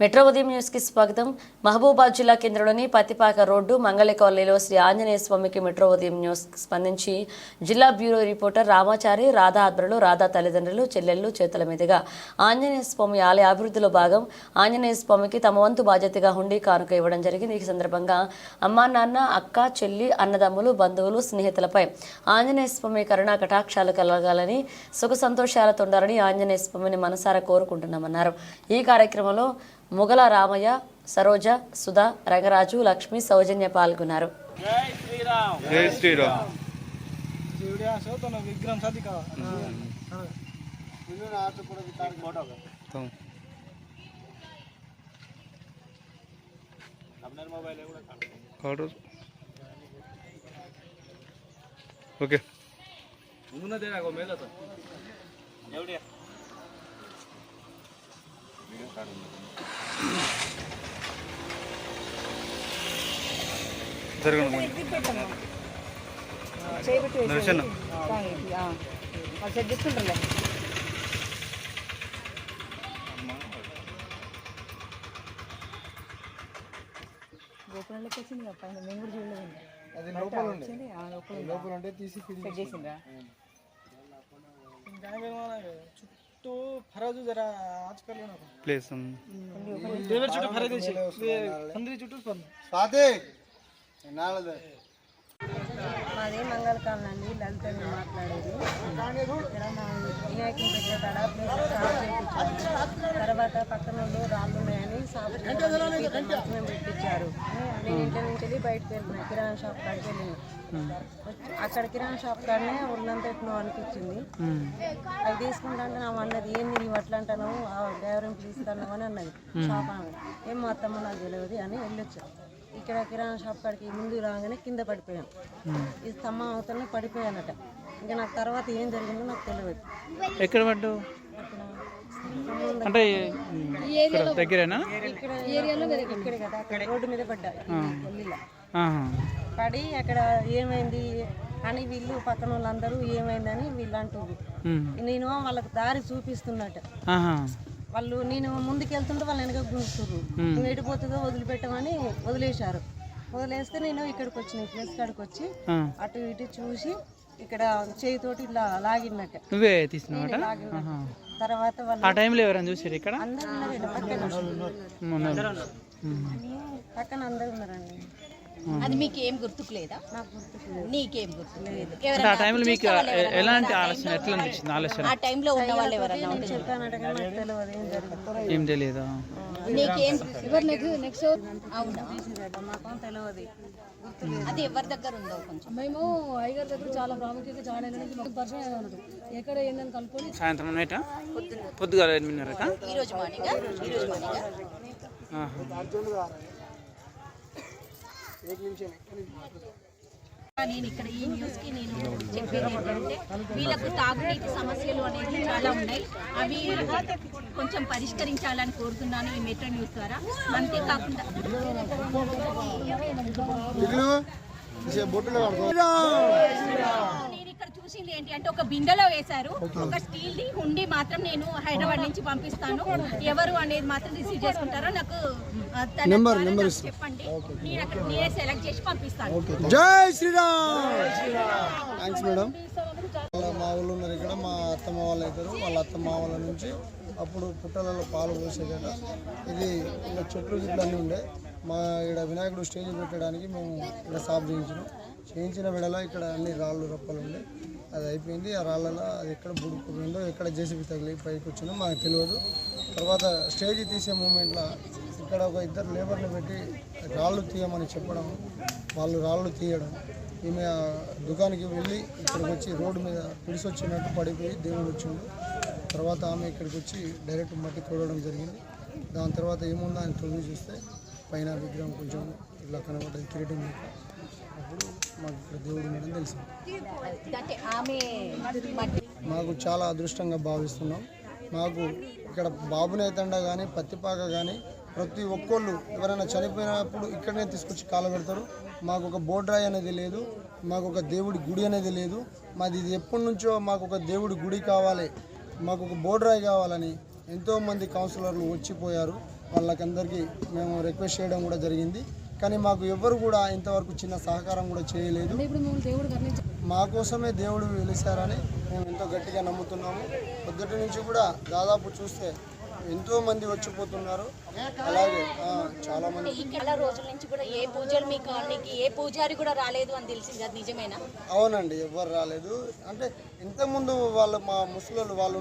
Metro ఉదయం న్యూస్కి స్వాగతం. మహబూబాద్ జిల్లా కేంద్రంలోని పత్తిపాక రోడ్డు మంగళ కాలనీలో శ్రీ ఆంజనేయ స్వామికి మెట్రో ఉదయం న్యూస్ స్పందించి జిల్లా బ్యూరో రిపోర్టర్ రామాచారి రాధా ఆధ్వర్యంలో రాధా తల్లిదండ్రులు చెల్లెళ్ళు చేతుల మీదుగా ఆంజనేయ స్వామి ఆలయ అభివృద్ధిలో భాగం ఆంజనేయ స్వామికి తమ వంతు బాధ్యతగా హుండీ కానుక ఇవ్వడం జరిగింది. ఈ సందర్భంగా అమ్మా నాన్న అక్క చెల్లి అన్నదమ్ములు బంధువులు స్నేహితులపై ఆంజనేయ స్వామి కరుణా కటాక్షాలు కలగాలని సుఖ సంతోషాలతో ఉండాలని ఆంజనేయ స్వామిని మనసారా కోరుకుంటున్నామన్నారు. ఈ కార్యక్రమంలో ముగల రామయ్య సరోజ సుధా రంగరాజు లక్ష్మి సౌజన్య పాల్గొన్నారు. జై శ్రీరామ్. జరగండి నిమిషం సెట్ తీసుకుంటుండే గోపురంలోకి వచ్చింది పైన మేము కూడా చూడలేదండి అది లోపల ఉంది? లోపల ఉంటే తీసి ఫిల్ చేసిందా? ఇంకా చుట్టూ ఫరాజు జరా ఆజ్కల్ ప్లేస్ దేవర్ చుట్టూ ఫరాజు అందరి చుట్టూ స్వాతి నాలుగు. మాది మంగళకాలం అండి లలిత అని మాట్లాడేది. ఇక్కడ మా వినాయకుని పెట్టే కాడ ప్లేస్ సాఫ్ చేయించాము తర్వాత పక్కన వాళ్ళు రాళ్ళు ఉన్నాయని మేము పెట్టించారు. నేను ఇంట్లో నుంచి వెళ్ళి బయటకు వెళ్ళిన కిరాణా షాప్ కాడికి వెళ్ళిన అక్కడ కిరాణా షాప్ కాడనే ఒళ్ళంతా ఎట్నో అనిపించింది. అది తీసుకుంటాంటే నా అన్నది ఏంది నీవు అట్లా అంటాను డ్రైవర్ తీసుకున్నావు అని అన్నది. షాప్ ఆమె. ఏం మా అత్తమ్మ నాకు తెలియదు అని వెళ్ళొచ్చాం. ఇక్కడ కిరాణా షాప్ కాడికి ముందు రాగానే కింద పడిపోయాం. ఈ స్తంభం అవుతానే పడిపోయానట. ఇంకా నాకు తర్వాత ఏం జరిగిందో నాకు తెలియదు ఎక్కడ పడ్డు అక్కడ స్తంభం ఉంది. అంటే దగ్గరేనా? ఇక్కడ ఏరియాలో ఇక్కడే కదా అక్కడ రోడ్డు మీద పడ్డా. పడి అక్కడ ఏమైంది అని వీళ్ళు పక్కన వాళ్ళందరూ ఏమైందని వీళ్ళు ఉమ్. నేను వాళ్ళకి దారి చూపిస్తున్నట్టు. వాళ్ళు నేను ముందుకు వెళ్తుంటే వాళ్ళు వెనక గుంటున్నారు నువ్వు ఎడిపోతుందో వదిలిపెట్టమని వదిలేశారు. వదిలేస్తే నేను ఇక్కడికి వచ్చిన ప్లేస్ కాడికి వచ్చి. అటు ఇటు చూసి ఇక్కడ చేయితోటి ఇట్లా లాగినట్టు. నువ్వే తర్వాత వాళ్ళు ఆ టైంలో ఎవరైనా చూసారు ఇక్కడ? అందరూ. పక్కన అందరూ ఉన్నారండి. అది మీకు ఏం గుర్తుకు లేదా నాకు గుర్తుకు లేదు ఆ టైంలో మీకు ఎలాంటి ఆలోచన ఎట్లా అనిపించింది ఆలోచన. ఆ టైంలో ఉన్న వాళ్ళు ఎవరన్నా నేను చెప్పానట కానీ నాకు తెలియదు ఏం తెలియదా నీకేం ఎవరు నెక్స్ట్ అవునా? అది ఎవరి దగ్గర ఉందో కొంచెం. మేము అయ్యగారి దగ్గర చాలా ప్రాముఖ్యత చాలా పరిచయం అన్నట్టు ఎక్కడ ఏందని కనుక్కొని సాయంత్రం నైటా పొద్దుగాల ఎనిమిదిన్నరకా? ఈ రోజు మార్నింగ్? ఈ రోజు మార్నింగ్. నేను ఇక్కడ ఈ న్యూస్కి నేను చెప్పేది ఏంటంటే వీళ్ళకు తాగునీటి సమస్యలు అనేది చాలా ఉన్నాయి. అవి కొంచెం పరిష్కరించాలని కోరుతున్నాను ఈ మెట్రో న్యూస్ ద్వారా. అంతేకాకుండా బొట్టులో చూసింది ఏంటి అంటే ఒక బిందెలో వేశారు. ఒక స్టీల్ ది హుండీ మాత్రం నేను హైదరాబాద్ నుంచి పంపిస్తాను. ఎవరు అనేది మాత్రం రిసీవ్ చేసుకుంటారో నాకు నాకు చెప్పండి. నేను అక్కడ నేనే సెలెక్ట్ చేసి పంపిస్తాను. జై శ్రీరామ్! థ్యాంక్స్ మేడం మా వాళ్ళు ఉన్నారు ఇక్కడ మా అత్తమ్మ వాళ్ళు అవుతారు వాళ్ళ అత్తమ్మ వాళ్ళ నుంచి అప్పుడు పుట్టలలో పాలు పోసేదట. ఇది ఇలా చెట్లు గిట్లు అన్నీ ఉండే. మా ఇక్కడ వినాయకుడు స్టేజ్ పెట్టడానికి మేము ఇక్కడ సాఫ్ చేయించినాం. చేయించిన వేళలో ఇక్కడ అన్ని రాళ్ళు రప్పలు ఉండే. అది అయిపోయింది. ఆ రాళ్ళలో అది ఎక్కడ బుడుకుపోయిందో ఎక్కడ జేసీబీ తగిలి పైకి వచ్చిందో మాకు తెలియదు. తర్వాత స్టేజ్ తీసే మూమెంట్లో ఇక్కడ ఒక ఇద్దరు లేబర్లు పెట్టి రాళ్ళు తీయమని చెప్పడం వాళ్ళు రాళ్ళు తీయడం ఈమె దుకాణానికి వెళ్ళి ఇక్కడికి వచ్చి రోడ్డు మీద పిడిసి వచ్చినట్టు పడిపోయి దేవుడు వచ్చిండు. తర్వాత ఆమె ఇక్కడికి వచ్చి డైరెక్ట్ మట్టి తోడడం జరిగింది. దాని తర్వాత ఏముందో ఆయన తొమ్మిది చూస్తే పైన విగ్రహం కొంచెం ఇట్లా కనబడ్డది కిరీటం మాకు దేవుడు మట్టి మాకు చాలా అదృష్టంగా భావిస్తున్నాం. మాకు ఇక్కడ బాబునేతండ కానీ పత్తిపాక కానీ ప్రతి ఒక్కళ్ళు ఎవరైనా చనిపోయినప్పుడు ఇక్కడనే తీసుకొచ్చి కాల పెడతారు. మాకు ఒక బోడ్రాయి అనేది లేదు మాకు ఒక దేవుడి గుడి అనేది లేదు. మాది ఇది ఎప్పటి నుంచో మాకు ఒక దేవుడి గుడి కావాలి మాకు ఒక బోడ్రాయి కావాలని ఎంతోమంది కౌన్సిలర్లు వచ్చిపోయారు. వాళ్ళకందరికీ మేము రిక్వెస్ట్ చేయడం కూడా జరిగింది. కానీ మాకు ఎవ్వరు కూడా ఇంతవరకు చిన్న సహకారం కూడా చేయలేదు. మా కోసమే దేవుడు వెలిశారని మేము ఎంతో గట్టిగా నమ్ముతున్నాము. పొద్దుటి నుంచి కూడా దాదాపు చూస్తే ఎంతో మంది వచ్చిపోతున్నారు. అలాగే చాలా మంది. ఇక్కడ రోజుల నుంచి కూడా ఏ పూజలు మీ కాలనీకి ఏ పూజారి కూడా రాలేదు అని తెలిసింది అది నిజమేనా? అవునండి ఎవ్వరు రాలేదు. అంటే ఇంతకుముందు వాళ్ళు మా ముసలోళ్ళు వాళ్ళు